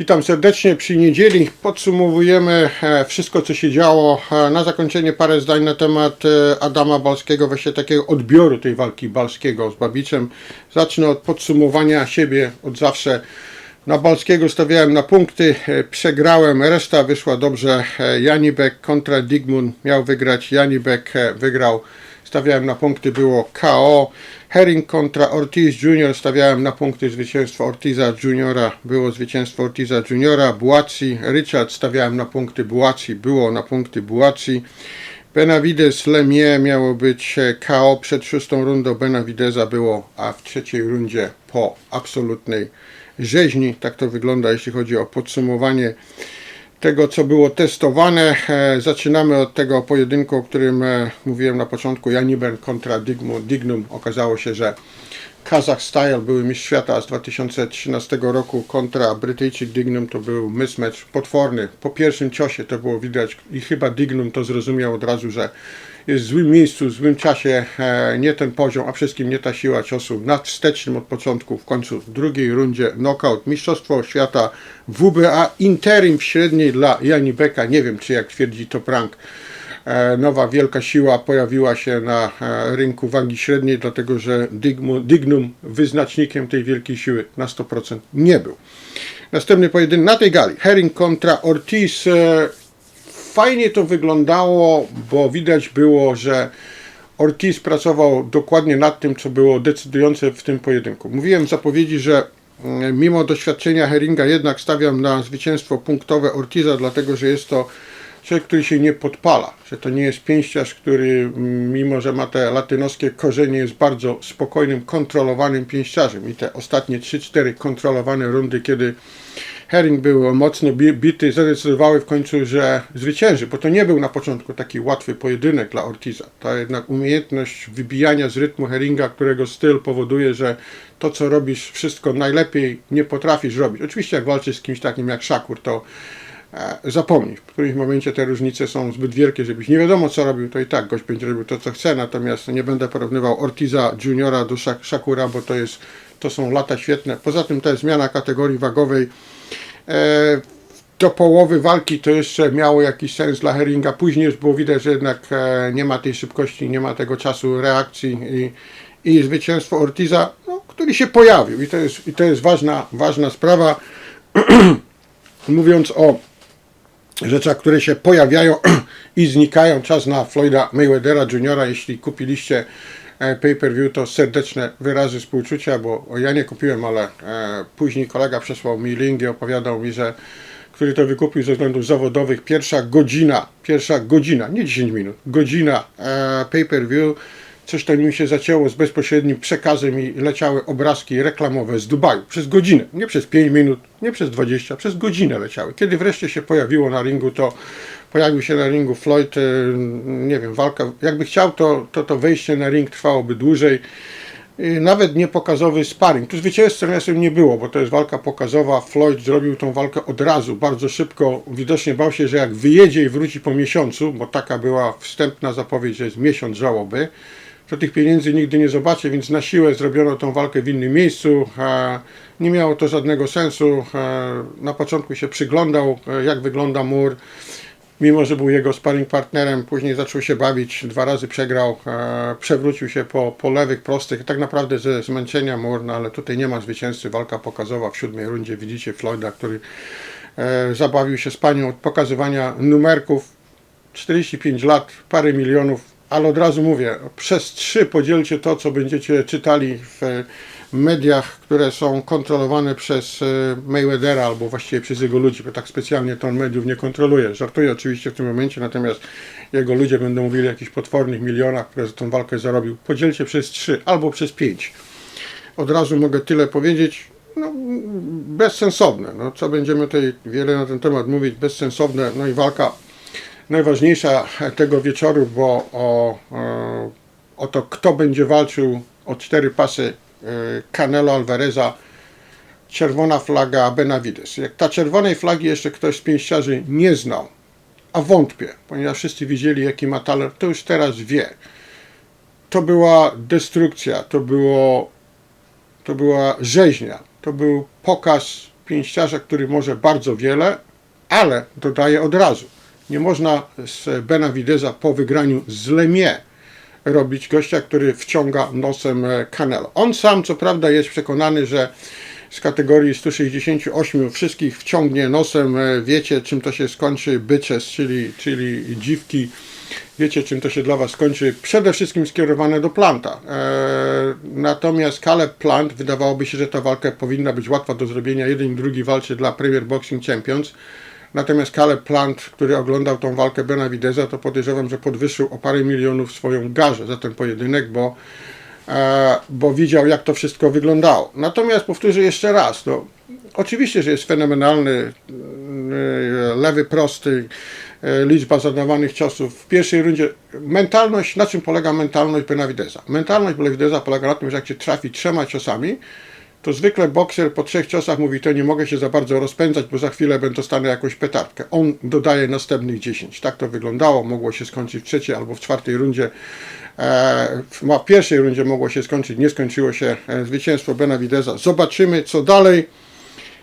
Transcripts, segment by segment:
Witam serdecznie przy niedzieli. Podsumowujemy e, wszystko, co się działo. E, Na zakończenie parę zdań na temat e, Adama Balskiego, właśnie takiego odbioru tej walki Balskiego z Babiczem. Zacznę od podsumowania siebie od zawsze. Na Balskiego stawiałem na punkty, przegrałem, reszta wyszła dobrze. Janibek kontra Digmun miał wygrać, Janibek wygrał. Stawiałem na punkty, było KO. Herring kontra Ortiz Jr. Stawiałem na punkty zwycięstwo Ortiza Juniora. Było zwycięstwo Ortiza Juniora. Buaci, Richard stawiałem na punkty Buaci. Było na punkty Buaci. Benavides Lemie miało być KO przed szóstą rundą. Benavideza było, a w trzeciej rundzie po absolutnej rzeźni. Tak to wygląda, jeśli chodzi o podsumowanie tego, co było testowane. E, Zaczynamy od tego pojedynku, o którym e, mówiłem na początku. Janiben kontra Digmu, Dignum. Okazało się, że Kazach Style były mistrz świata z 2013 roku kontra Brytyjczyk Dignum. To był mismatch potworny. Po pierwszym ciosie to było widać i chyba Dignum to zrozumiał od razu, że jest w złym miejscu, w złym czasie, e, nie ten poziom, a wszystkim nie ta siła ciosu. Nadwstecznym od początku, w końcu w drugiej rundzie knockout. Mistrzostwo świata WBA interim w średniej dla Jani Beka. Nie wiem, czy jak twierdzi to prank. E, Nowa wielka siła pojawiła się na e, rynku wagi średniej, dlatego że Dignum wyznacznikiem tej wielkiej siły na 100% nie był. Następny pojedynek na tej gali. Herring kontra Ortiz. E, Fajnie to wyglądało, bo widać było, że Ortiz pracował dokładnie nad tym, co było decydujące w tym pojedynku. Mówiłem w zapowiedzi, że mm, mimo doświadczenia Heringa jednak stawiam na zwycięstwo punktowe Ortiza, dlatego że jest to człowiek, który się nie podpala, że to nie jest pięściarz, który mm, mimo, że ma te latynoskie korzenie, jest bardzo spokojnym, kontrolowanym pięściarzem i te ostatnie 3-4 kontrolowane rundy, kiedy Herring był mocno bi- bity, zadecydowały w końcu, że zwycięży, bo to nie był na początku taki łatwy pojedynek dla Ortiza. To jednak umiejętność wybijania z rytmu Herringa, którego styl powoduje, że to, co robisz, wszystko najlepiej nie potrafisz robić. Oczywiście, jak walczysz z kimś takim jak Szakur, to e, zapomnij. W którymś momencie te różnice są zbyt wielkie, żebyś nie wiadomo co robił, to i tak gość będzie robił to, co chce, natomiast nie będę porównywał Ortiza Juniora do Szakura, bo to jest, to są lata świetne. Poza tym ta zmiana kategorii wagowej e, do połowy walki to jeszcze miało jakiś sens dla Heringa. Później już było widać, że jednak e, nie ma tej szybkości, nie ma tego czasu reakcji i, i zwycięstwo Ortiza, no, który się pojawił. I to jest, i to jest ważna, ważna sprawa. Mówiąc o rzeczach, które się pojawiają i znikają, czas na Floyda Mayweathera Jr. Jeśli kupiliście e, pay-per-view, to serdeczne wyrazy współczucia, bo ja nie kupiłem, ale e, później kolega przesłał mi link i opowiadał mi, że który to wykupił ze względów zawodowych, pierwsza godzina, pierwsza godzina, nie 10 minut, godzina e, pay-per-view, coś tam mi się zacięło z bezpośrednim przekazem i leciały obrazki reklamowe z Dubaju przez godzinę, nie przez 5 minut, nie przez 20, przez godzinę leciały. Kiedy wreszcie się pojawiło na ringu, to pojawił się na ringu Floyd, e, nie wiem, walka, jakby chciał, to, to to wejście na ring trwałoby dłużej. I Nawet nie pokazowy sparring. Tu zwycięzcą jasem nie było, bo to jest walka pokazowa. Floyd zrobił tą walkę od razu, bardzo szybko. Widocznie bał się, że jak wyjedzie i wróci po miesiącu, bo taka była wstępna zapowiedź, że jest miesiąc żałoby, to tych pieniędzy nigdy nie zobaczy, więc na siłę zrobiono tą walkę w innym miejscu. E, Nie miało to żadnego sensu. E, Na początku się przyglądał, e, jak wygląda mur. Mimo że był jego sparring partnerem, później zaczął się bawić, dwa razy przegrał, przewrócił się po, po lewych, prostych, tak naprawdę ze zmęczenia mur, no ale tutaj nie ma zwycięzcy, walka pokazowa w siódmej rundzie, widzicie Floyda, który zabawił się z panią od pokazywania numerków, 45 lat, parę milionów, ale od razu mówię, przez trzy podzielcie to, co będziecie czytali w mediach, które są kontrolowane przez e, Mayweathera albo właściwie przez jego ludzi, bo tak specjalnie to on mediów nie kontroluje. Żartuję oczywiście w tym momencie, natomiast jego ludzie będą mówili o jakichś potwornych milionach, które za tą walkę zarobił. Podzielcie przez trzy albo przez pięć. Od razu mogę tyle powiedzieć. No, bezsensowne. No, co będziemy tutaj wiele na ten temat mówić, bezsensowne. No i walka najważniejsza tego wieczoru, bo o, o, o to, kto będzie walczył o cztery pasy e, Canelo Alvareza, czerwona flaga Benavides. Jak ta czerwonej flagi jeszcze ktoś z pięściarzy nie znał, a wątpię, ponieważ wszyscy widzieli jaki ma talent, to już teraz wie. To była destrukcja, to było to była rzeźnia, to był pokaz pięściarza, który może bardzo wiele, ale dodaję od razu, nie można z Benavideza po wygraniu z Lemie robić gościa, który wciąga nosem Canelo. On sam co prawda jest przekonany, że z kategorii 168 wszystkich wciągnie nosem, wiecie czym to się skończy, byczes, czyli, czyli dziwki, wiecie czym to się dla Was skończy, przede wszystkim skierowane do Planta. E, natomiast Caleb Plant, wydawałoby się, że ta walka powinna być łatwa do zrobienia, jeden i drugi walczy dla Premier Boxing Champions, Natomiast Caleb Plant, który oglądał tą walkę Benavideza, to podejrzewam, że podwyższył o parę milionów swoją garzę za ten pojedynek, bo, e, bo widział, jak to wszystko wyglądało. Natomiast powtórzę jeszcze raz, no, oczywiście, że jest fenomenalny, e, lewy prosty, e, liczba zadawanych ciosów. W pierwszej rundzie mentalność, na czym polega mentalność Benavideza? Mentalność Benavideza polega na tym, że jak cię trafi trzema ciosami, to zwykle bokser po trzech ciosach mówi, to nie mogę się za bardzo rozpędzać, bo za chwilę będę dostanę jakąś petardkę. On dodaje następnych 10. Tak to wyglądało. Mogło się skończyć w trzeciej albo w czwartej rundzie. E, w pierwszej rundzie mogło się skończyć, nie skończyło się e, zwycięstwo Benavideza. Zobaczymy, co dalej.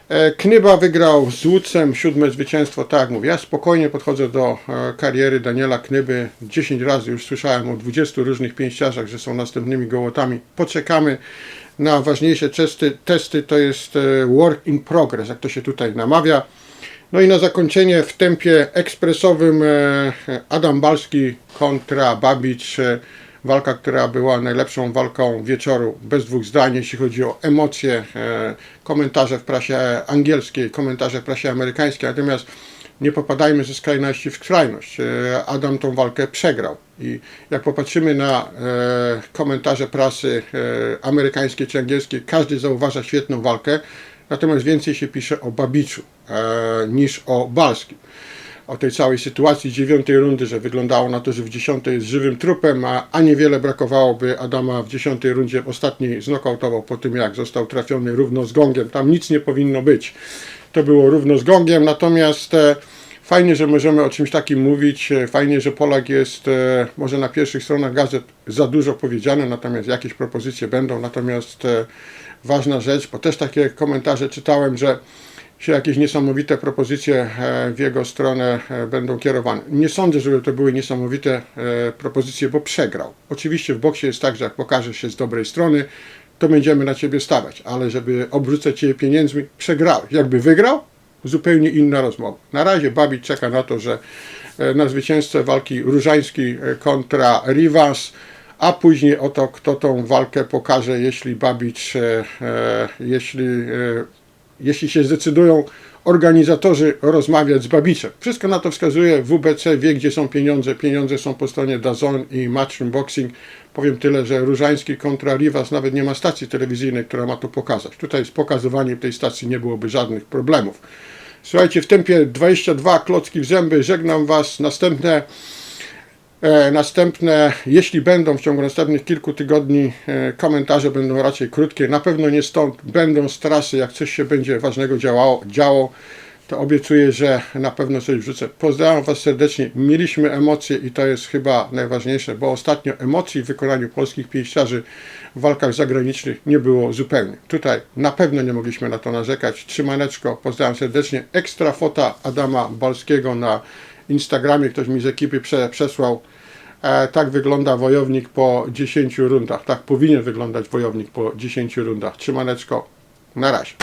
E, Knyba wygrał z Łódcem siódme zwycięstwo, tak mówię. Ja spokojnie podchodzę do kariery Daniela Knyby. 10 razy już słyszałem o 20 różnych pięściarzach, że są następnymi gołotami. Poczekamy na ważniejsze testy. Testy to jest work in progress, jak to się tutaj namawia. No i na zakończenie w tempie ekspresowym Adam Balski kontra Babicz. Walka, która była najlepszą walką wieczoru, bez dwóch zdań, jeśli chodzi o emocje, komentarze w prasie angielskiej, komentarze w prasie amerykańskiej. Natomiast nie popadajmy ze skrajności w skrajność. Adam tą walkę przegrał. I jak popatrzymy na e, komentarze prasy e, amerykańskiej czy angielskiej, każdy zauważa świetną walkę, natomiast więcej się pisze o Babiczu e, niż o Balskim. O tej całej sytuacji dziewiątej rundy, że wyglądało na to, że w dziesiątej jest żywym trupem, a, a niewiele brakowałoby Adama w dziesiątej rundzie ostatniej znokautował po tym, jak został trafiony równo z gongiem. Tam nic nie powinno być. To było równo z gongiem, natomiast e, Fajnie, że możemy o czymś takim mówić. Fajnie, że Polak jest e, może na pierwszych stronach gazet za dużo powiedziane, natomiast jakieś propozycje będą. Natomiast e, ważna rzecz, bo też takie komentarze czytałem, że się jakieś niesamowite propozycje e, w jego stronę będą kierowane. Nie sądzę, żeby to były niesamowite propozycje, bo przegrał. Oczywiście w boksie jest tak, że jak pokażesz się z dobrej strony, to będziemy na ciebie stawiać, ale żeby obrzucać cię pieniędzmi, przegrałeś. Jakby wygrał, zupełnie inna rozmowa. Na razie Babic czeka na to, że e, na zwycięzcę walki Różański e, kontra Rivas, a później o to, kto tą walkę pokaże, jeśli Babic, e, jeśli, jeśli się zdecydują organizatorzy rozmawiać z Babicem. Wszystko na to wskazuje, WBC wie, gdzie są pieniądze. Pieniądze są po stronie Dazon i Matchroom Boxing. Powiem tyle, że Różański kontra Rivas nawet nie ma stacji telewizyjnej, która ma to pokazać. Tutaj z pokazywaniem tej stacji nie byłoby żadnych problemów. Słuchajcie, w tempie 22 klocki w zęby. Żegnam Was. Następne, następne, jeśli będą w ciągu następnych kilku tygodni, e, komentarze będą raczej krótkie. Na pewno nie stąd. Będą z trasy, jak coś się będzie ważnego działało, działo to obiecuję, że na pewno coś wrzucę. Pozdrawiam Was serdecznie. Mieliśmy emocje i to jest chyba najważniejsze, bo ostatnio emocji w wykonaniu polskich pięściarzy w walkach zagranicznych nie było zupełnie. Tutaj na pewno nie mogliśmy na to narzekać. Trzymaneczko, pozdrawiam serdecznie. Ekstra fota Adama Balskiego na Instagramie, ktoś mi z ekipy prze, przesłał. E, tak wygląda wojownik po 10 rundach. Tak powinien wyglądać wojownik po 10 rundach. Trzymaneczko, na razie.